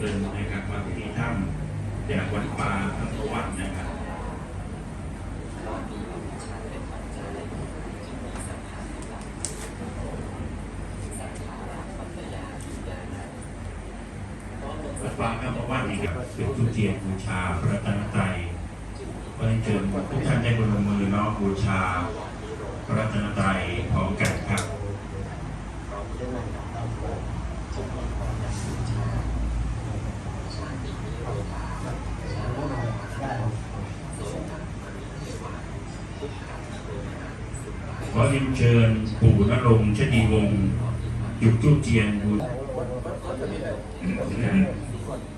เดินนะครับมาที่ถ้ำจากวัดป่าทั้วัดนะครับวัดป่าทั้วัดนี่ครับเป็นจุดเทียบูชาพระตันตรก็ได้เชิญทุกท่านได้บนมือน้อบูชาพระตันตรัยพร้อมกัน เรีนเชิญปู่นรงชดีวงศ์หยุดจุ้เจียนบุญ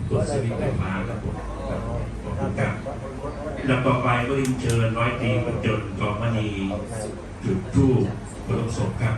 ตัวสวิตไฟฟ้าครับผมครับแลำต่อไปก็ยินเชิญร้อยตีประจนกอมณีจุดทูบประสบครับ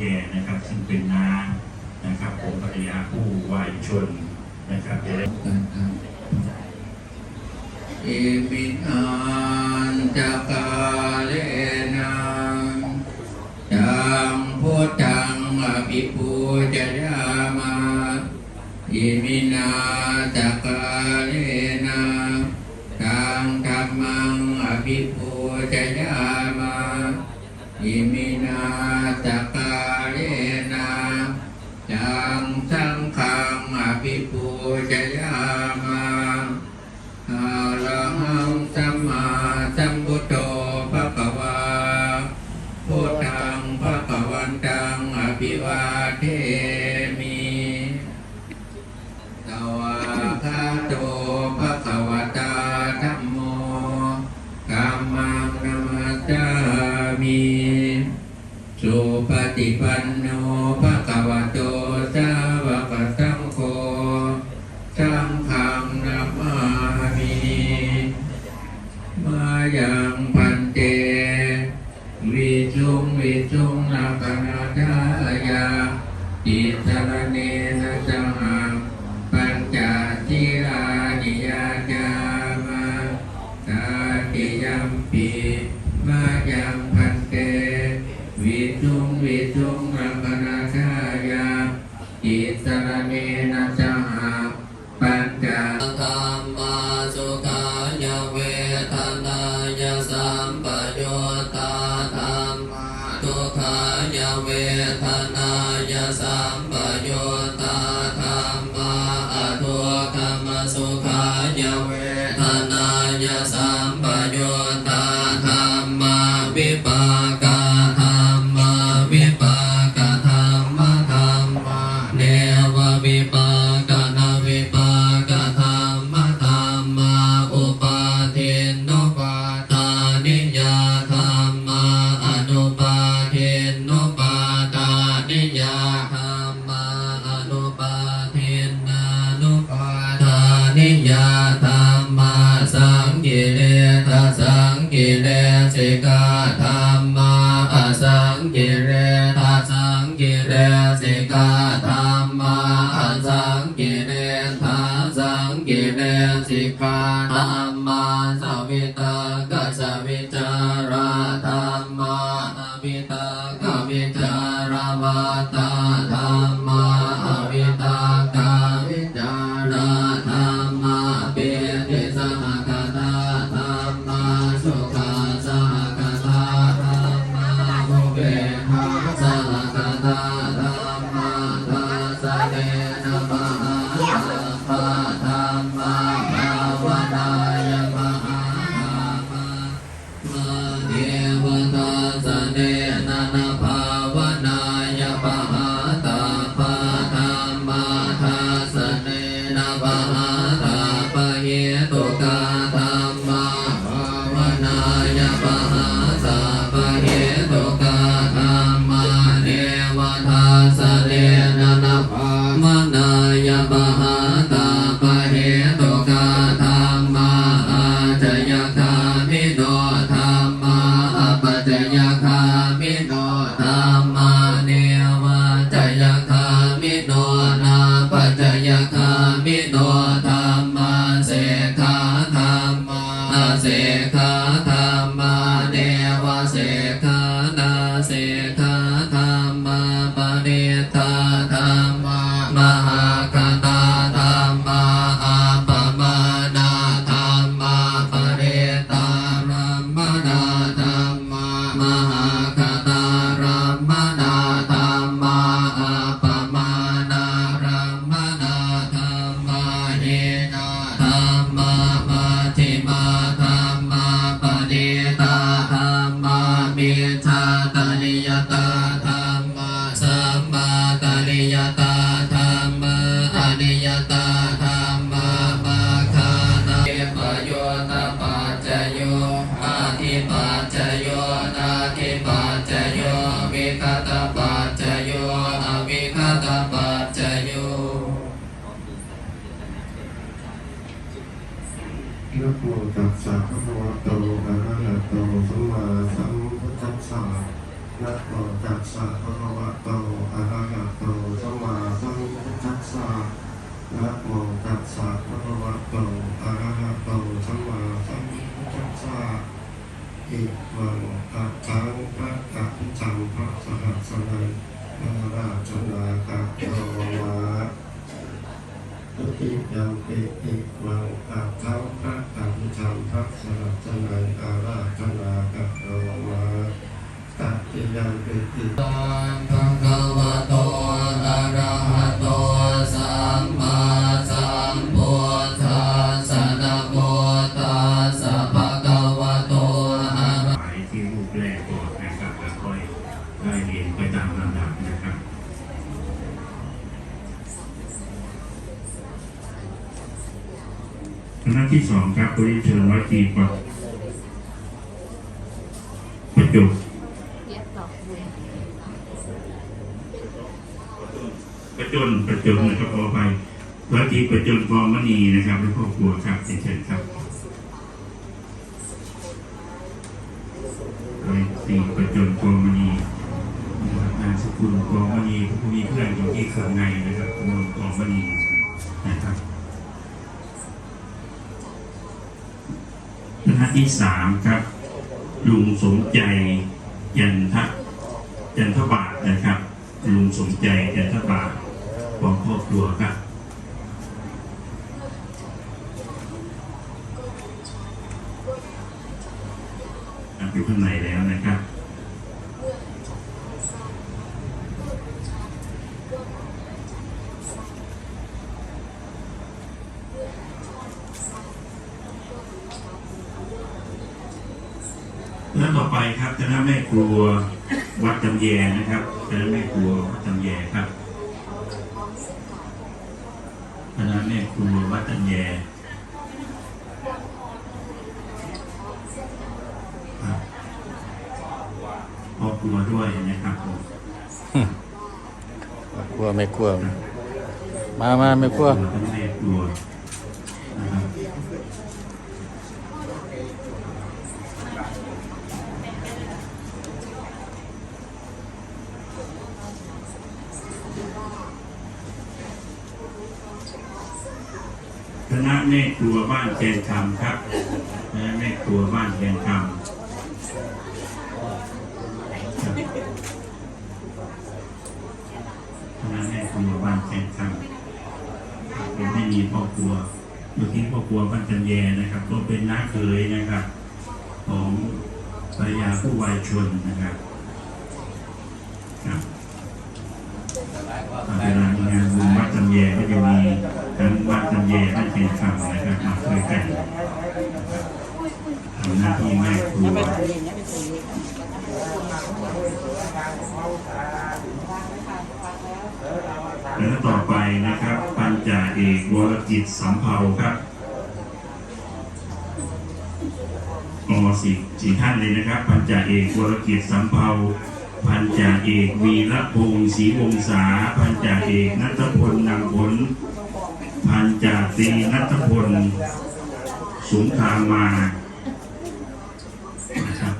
แย่นะครับ ซึ่งเป็นน้านะครับผมภรรยาผู้วายชนนะครับอิมิอันจักาเลนะจังพุทธังอภิปูจะยามาอิมินาจักา สัมมาสัมพุทโเมนะจาปัญจตาม สังกิเรทาสังกิเรสิกาธรรมาสังกิเรทาสังกิเรสิกาธรร เตปัจจโยนะโมตัสสะภะคะวะโตอะระหะโตสัมมาสัมพุทธัสสะนะโมตัสสะภะคะวะโตอะระหะโตสัมมาสัมพุทธัสสะนะโมตัสสะภะคะวะโตอะระหะโตสัมมาสัมพุทธัสสะอิวังอะทังพระอะพิจังพระสหัสสนัยาราชนาคาโตวะตุติยังปิอิวังอาทังพระตังธรรมพระสนัสนัยอาราธนากับโรมาตัติยังปิอิ คณะที่สองครับบริเชิญร้อยตีกว่าประจุประจุนประจุนนะครับขอไปร้อยตีประจุนกองมณีนะครับและครอบครัวครับเชิญครับร้อยตีประจุนกองมณีนามสกุลกองมณีผู้มีเพื่อนอยู่ที่เข้างในนะครับกองกองมณีนะครับ คณะ ที่สามครับลุงสมใจยันทะยันทบาทนะครับลุงสมใจยันทบาทของครอบครัวครับอยู่ข้างในแล้วนะครับ แล้วต่อไปครับ คณะแม่ครัววัดจำแยนะครับคณะแม่ครัววัดจำแยครับคณะแม่ครัววัดจำแยครับครอบครัวด้วยนะครับผมกลัวไม่กลัว มามาไม่กลัว คณะแม่ครัวนะครับ คณะแม่ครัวบ้านแกนคำครับคณะแม่ครัวบ้านแกนคำครับคณะแม่ครัวบ้านแกนคำผมไม่มีพ่อครัวอยู่ที่พ่อครัวบ้านจันแยนะครับ ก็เป็นน้าเคยนะครับ ของภรรยาผู้วายชนนะครับเวลามีงานบุญวัดจำแยก็จะมีทั้งวัดจำแยและเป็นคำนะครับมาช่วยกัน ทำหน้าที่แม่ครัวแล้วต่อไปนะครับ ปัญจาเอกวรจิตสัมเภาครับมสี่สี่ท่านเลยนะครับพันจ่าเอกวรกิจสัมเภาพันจ่าเอกวีระพงศ์ศรีวงศาพันจ่าเอกนัทพลนางผล พันจ่าตรีนัทพลสุงคามานะครับ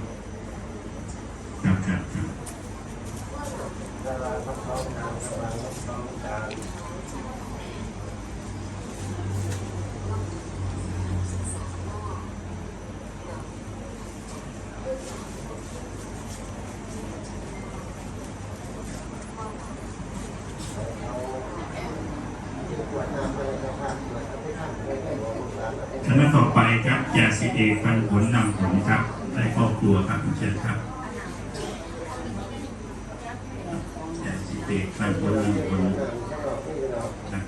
ครับครับครับ คณะต่อไปครับจ่าสิบ เอกพันผลนำผลครับได้ครอบครัวครับเชิญครับจ่สิบเอกพันผลนำผลครับ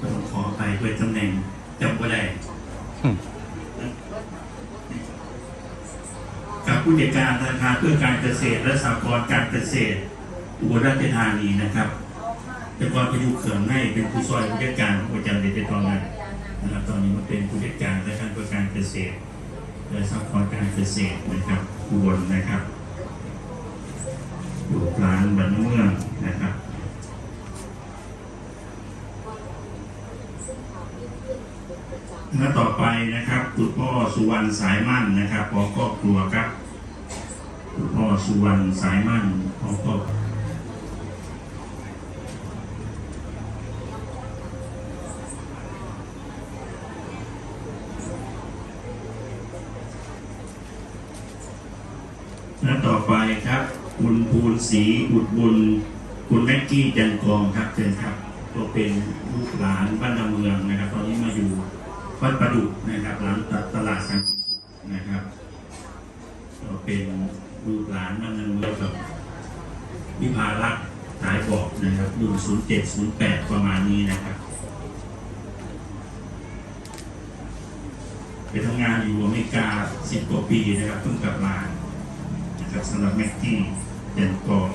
ต้องขอไปด้วยตำแหน่งจำก็ได้กับผู้จัดการธนาคารเพื่อการเกษตรและสหกรณ์การเกษตรอุบลราชธานีนะครับแต่ก่อนไปอยู่เขื่อนให้เป็นผู้ช่วยผู้จัดการประจำเด็ดตอนนั้นนะครับตอนนี้มาเป็นผู้จัดการนาครเพื่อ การเกษตร และสหกรณ์การเกษตรนะครับอุบลนะครับอยู่ร้านบันเมืองนะครับหน้าต่อไปนะครับคุณพ่อสุวรรณสายมั่นนะครับขอครอบครัวครับคุณพ่อสุวรรณสายมั่นขอครอบหน้าต่อไปครับ คุณภูลศรีอุดบุญ คุณแม็กกี้จันกองครับเชิญครับก็เป็นลูกหลานบ้านนาเมืองนะครับ ตอนนี้มาอยู่วัดประดุกนะครับ หลังตลาดสันติสุขนะครับก็เป็นลูกหลานมันนันเมืองกับวิภารักษ์สายบอกนะครับรุ่น07 08ประมาณนี้นะครับไปทำงานอยู่อเมริกา10กว่าปีนะครับเพิ่งกลับมานะครับสำหรับแม็กกี้ เดนกอง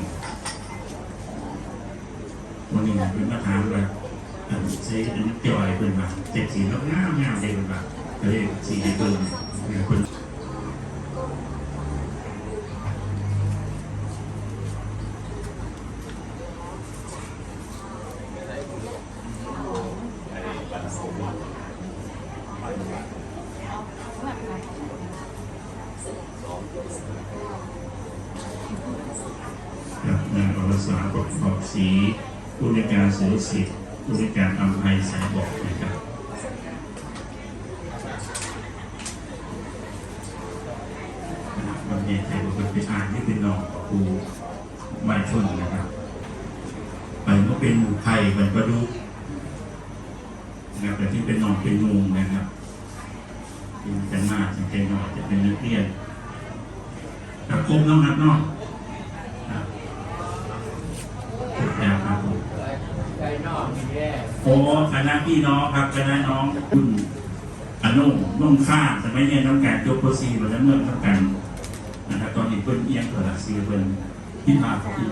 วันนี้เป็นมาถามเลยอันเซ็กอันจอยเป็นแบบเจ็ดสีแล้วงามงามเลยเป็นแบบก็เลยสีเดิมเนี่ยคนกับ สาประกอบสีผู้ในการสื่อสิทธิ์ผู้ในการอำไพสายบอกนะครับวันนี้ใครบอกเป็นอ่านที่เป็นนองครูใบชนนะครับไปเมื่อเป็นหมูไทยเป็นประดุกนะครับแต่ที่เป็นนองเป็นงูนะครับเป็นแต่หน้าจะเป็นน่อยจะเป็นนักเรียนกับคมน้องนักน้องครับแล้วครับผม ใจนอกมีแย่ โอ้คณะพี่น้องครับคณะน้องคุณอนุ่มนุ่มข้าแต่ไมเนี่ยต้องการยกโปรซีมาแล้วเมื่อต้องการนะครับตอนนี้เพิ่นเอียงตัวละซีเพิ่นที่พาเขาอีก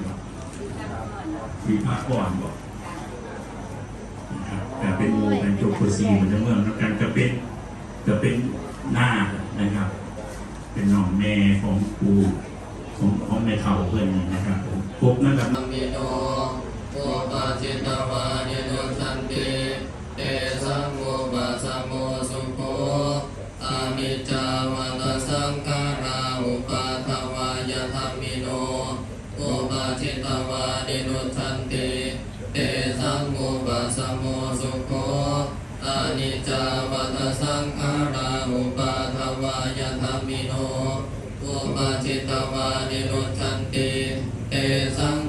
วิพากรบอกนะครับแต่เป็นงูเป็นยกโปรซีมาแล้วเมื่อต้องการก็เป็นก็เป็นหน้านะครับ เป็นหน้องแม่ของครูของของแม่เฒ่าเพื่อนนี่นะครับผมพบนะครับ โอปาจิตวานิโนสันติเตสังอุปาสโมสุโภอานิจาวัตสังขาราอุปาทวายธัมมิโนอุปาจิตวานิโนสันติเตสังอุปาสโมสุโภอานิจาวัตสังขาราอุปาทวายธัมมิโนอุปาจิตวานิโรชันติเตสัง